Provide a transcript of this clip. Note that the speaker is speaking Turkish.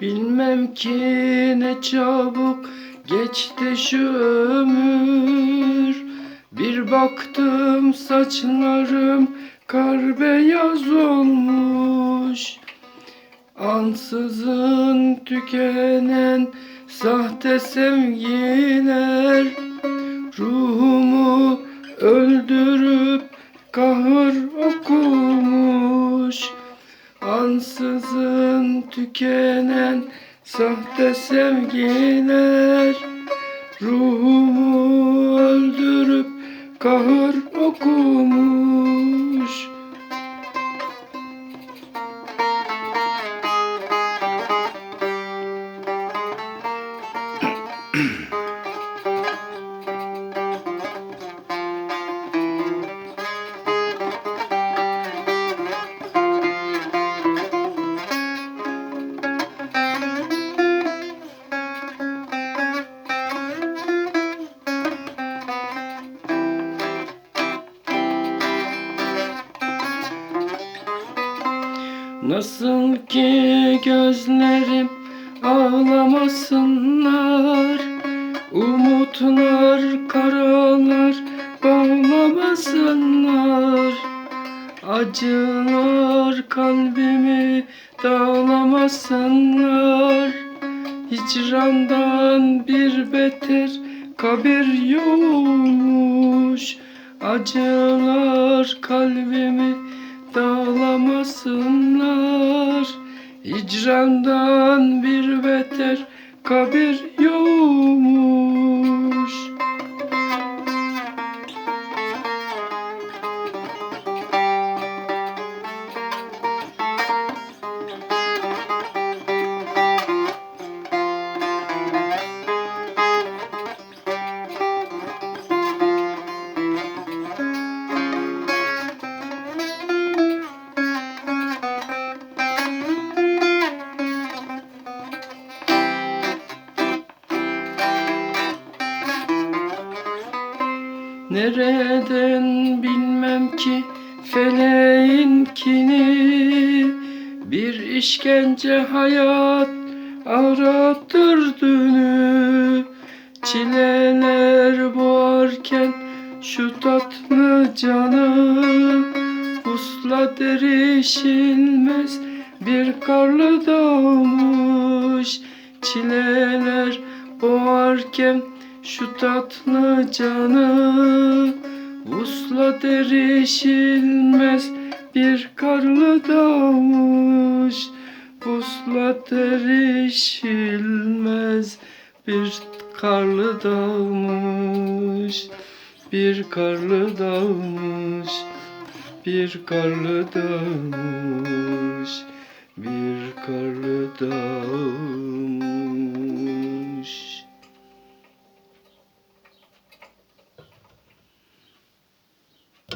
Bilmem ki ne çabuk geçti şu ömür. Bir baktım saçlarım kar beyaz olmuş. Ansızın tükenen sahte sevgiler. Ruhumu öldürüp kahır okumuş. Ansızın tükenen sahte sevgiler. Ruhumu öldürüp kahır okumuş Nasıl ki gözlerim ağlamasınlar Umutlar karalar bağlamasınlar. Acılar kalbimi dağlamasınlar. Hicrandan bir beter kabir yokmuş. Acılar kalbimi dağlamasınlar Hicrandan bir beter kabir Nereden bilmem ki feleğinkini Bir işkence hayat arattır dünü. Çileler boğarken şu tatlı canı Pusla derişilmez bir karlı dağmış Çileler boğarken şu tatlı canı Usla derişilmez bir karlı dağmış Usla derişilmez bir karlı dağmış Bir karlı dağmış Bir karlı dağmış Bir karlı dağmış